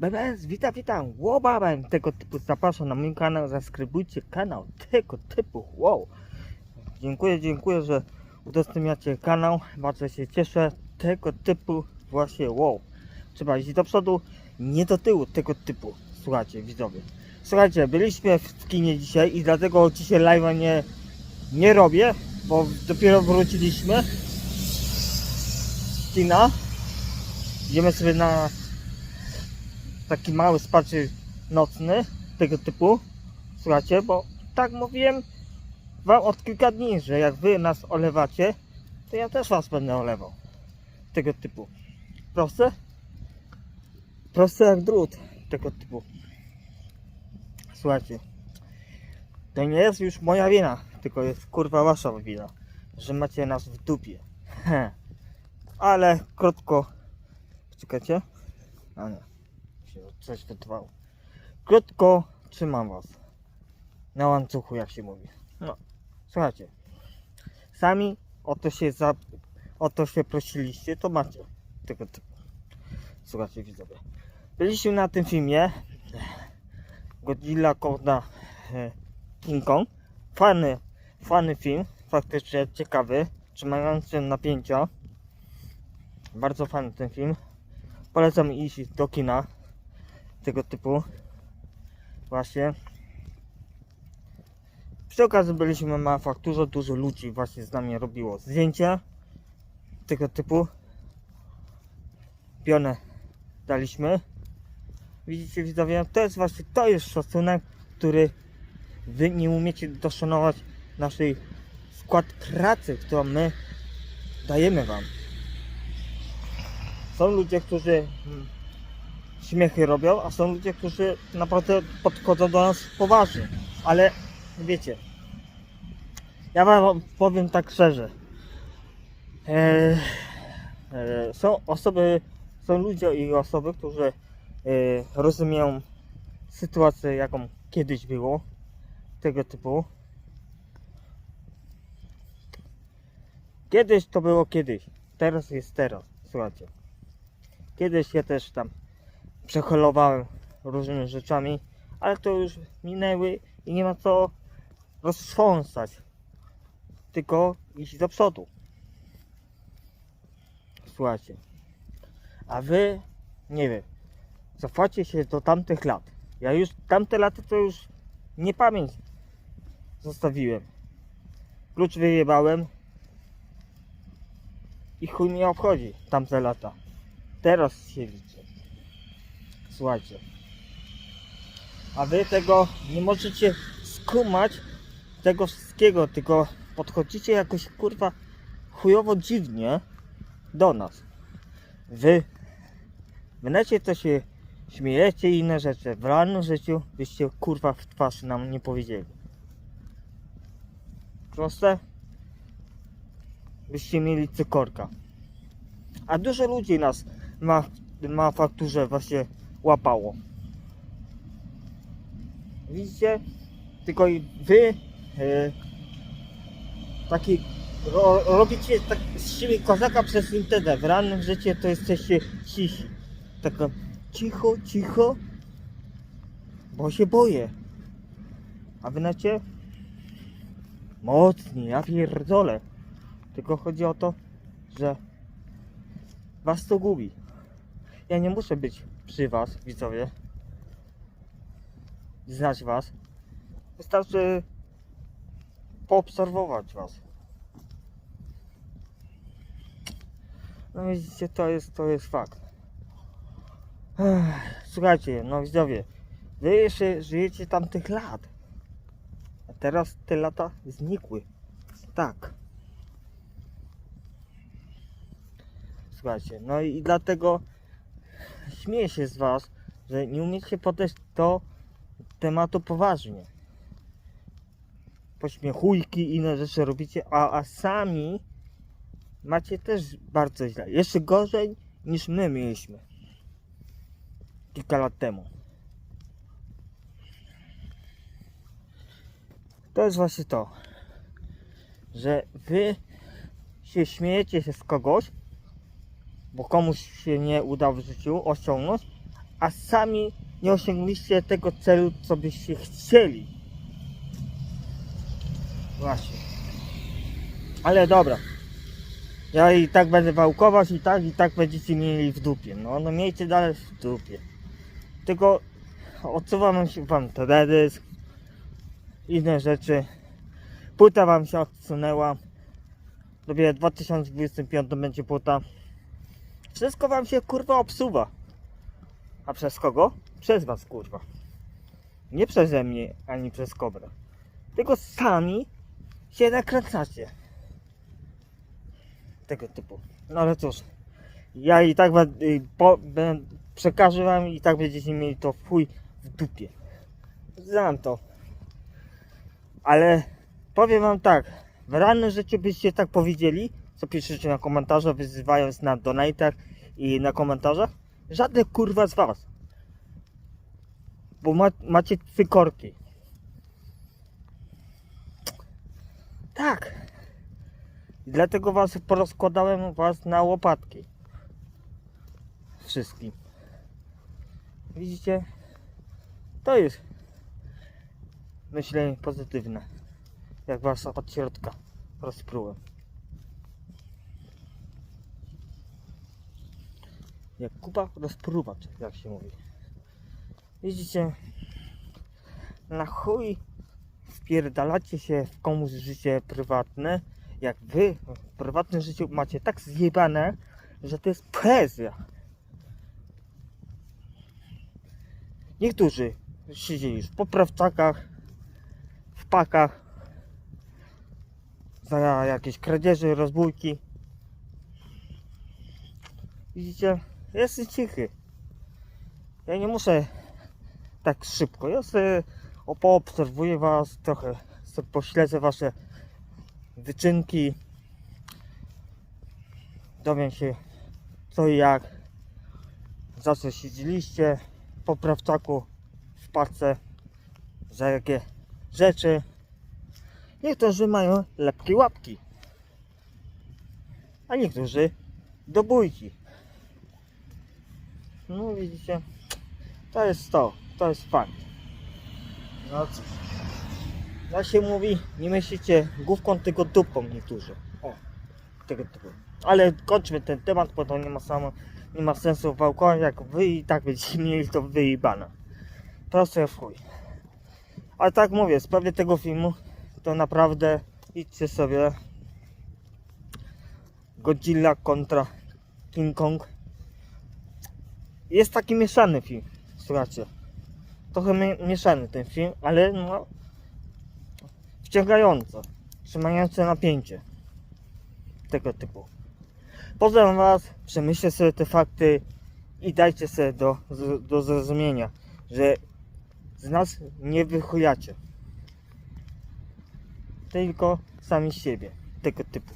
BBS, witam, witam, łobabem tego typu zapraszam na mój kanał, zaskrybujcie kanał tego typu, wow. Dziękuję, dziękuję, że udostępniacie kanał, bardzo się cieszę, tego typu właśnie, wow. Trzeba iść do przodu, nie do tyłu, tego typu, słuchajcie, widzowie. Słuchajcie, byliśmy w kinie dzisiaj i dlatego dzisiaj live'a nie, nie robię, bo dopiero wróciliśmy z kina. Idziemy sobie na taki mały spacer nocny tego typu. Słuchajcie, bo tak mówiłem wam od kilka dni, że jak wy nas olewacie, to ja też was będę olewał. Tego typu. Proste? Proste jak drut. Tego typu. Słuchajcie. To nie jest już moja wina, tylko jest kurwa wasza wina, że macie nas w dupie. Ale krótko. Czekajcie. A nie coś wytrwało. Krótko trzymam was. Na łańcuchu, jak się mówi. No, słuchajcie. Sami o to się za, o to się prosiliście, to macie tego. Słuchajcie, widzowie. Byliśmy na tym filmie Godzilla kontra e, King Kong. Fajny, fajny film, faktycznie ciekawy, trzymający napięcia. Bardzo fajny ten film. Polecam iść do kina tego typu. Właśnie. Przy okazji byliśmy na fakturze dużo ludzi właśnie z nami robiło zdjęcia tego typu. Pionę daliśmy. Widzicie widzowie to jest właśnie to jest szacunek który wy nie umiecie doszanować naszej skład pracy którą my dajemy wam. Są ludzie którzy śmiechy robią, a są ludzie, którzy naprawdę podchodzą do nas poważnie. Ale wiecie, ja wam powiem tak szczerze. E, e, są osoby, są ludzie i osoby, którzy e, rozumieją sytuację, jaką kiedyś było, tego typu. Kiedyś to było kiedyś, teraz jest teraz, słuchajcie. Kiedyś ja też tam przeholowałem różnymi rzeczami, ale to już minęły i nie ma co roztrząsać, tylko iść do przodu. Słuchajcie, a wy, nie wiem, cofacie się do tamtych lat. Ja już tamte lata to już nie pamięć zostawiłem. Klucz wyjebałem i chuj mnie obchodzi tamte lata. Teraz się liczy. Słuchajcie. A wy tego nie możecie skumać tego wszystkiego, tylko podchodzicie jakoś kurwa chujowo dziwnie do nas. Wy w necie to się śmiejecie i inne rzeczy. W realnym życiu byście kurwa w twarz nam nie powiedzieli. Proste? Byście mieli cykorka. A dużo ludzi nas ma, ma fakturze właśnie łapało. Widzicie? Tylko wy e, taki ro, robicie tak z siebie kozaka przez internet. W realnym życiu to jesteście cisi. Taka cicho, cicho, bo się boję. A wy nacie mocni, ja pierdolę. Tylko chodzi o to, że was to gubi. Ja nie muszę być przy was, widzowie. Znać was. Wystarczy poobserwować was. No widzicie, to jest, to jest fakt. Słuchajcie, no widzowie, wy jeszcze żyjecie tamtych lat. A teraz te lata znikły. Tak. Słuchajcie, no i dlatego śmieję się z was, że nie umiecie podejść do tematu poważnie. Pośmiechujki i inne rzeczy robicie, a, a sami macie też bardzo źle. Jeszcze gorzej niż my mieliśmy kilka lat temu. To jest właśnie to, że wy się śmiejecie się z kogoś, bo komuś się nie uda w życiu osiągnąć, a sami nie osiągnęliście tego celu, co byście chcieli. Właśnie. Ale dobra. Ja i tak będę wałkować i tak, i tak będziecie mieli w dupie. No, no miejcie dalej w dupie. Tylko odsuwam się wam teledysk, inne rzeczy. Płyta wam się odsunęła. Dopiero w 2025 będzie płyta. Wszystko wam się kurwa obsuwa. A przez kogo? Przez was kurwa. Nie przeze mnie, ani przez kobrę. Tylko sami się nakręcacie. Tego typu. No ale cóż. Ja i tak wam, y, po, bę- przekażę wam i tak będziecie mieli to w chuj w dupie. Znam to. Ale powiem wam tak. W realnym życiu byście tak powiedzieli, co piszecie na komentarzach, wyzywając na donatach i na komentarzach. Żadne kurwa z was. Bo ma, macie cykorki. Tak. Dlatego was porozkładałem was na łopatki. Wszystkim. Widzicie? To jest myślenie pozytywne. Jak was od środka rozprułem. Jak kupa rozpruwacz, jak się mówi. Widzicie? Na chuj wpierdalacie się w komuś życie prywatne, jak wy w prywatnym życiu macie tak zjebane, że to jest poezja. Niektórzy siedzieli już w poprawczakach, w pakach, za jakieś kradzieże, rozbójki. Widzicie? Jestem cichy. Ja nie muszę tak szybko. Ja sobie poobserwuję was, trochę sobie pośledzę wasze wyczynki. Dowiem się co i jak. Za co siedzieliście po prawczaku w paczce. Za jakie rzeczy. Niektórzy mają lepkie łapki. A niektórzy do bójki. No widzicie, to jest to, to jest fakt. No cóż, jak się mówi, nie myślicie główką, tylko dupą niektórzy. O, tego typu. Ale kończmy ten temat, bo to nie ma samo, nie ma sensu wałkować, jak wy i tak będziecie mieli to wyjebane. Proste w chuj. Ale tak mówię, w sprawie tego filmu, to naprawdę idźcie sobie Godzilla kontra King Kong jest taki mieszany film, słuchajcie. Trochę mi- mieszany ten film, ale no wciągająco, trzymające napięcie tego typu. Pozdrawiam Was, przemyślcie sobie te fakty i dajcie sobie do, do zrozumienia, że z nas nie wychujacie. Tylko sami siebie, tego typu.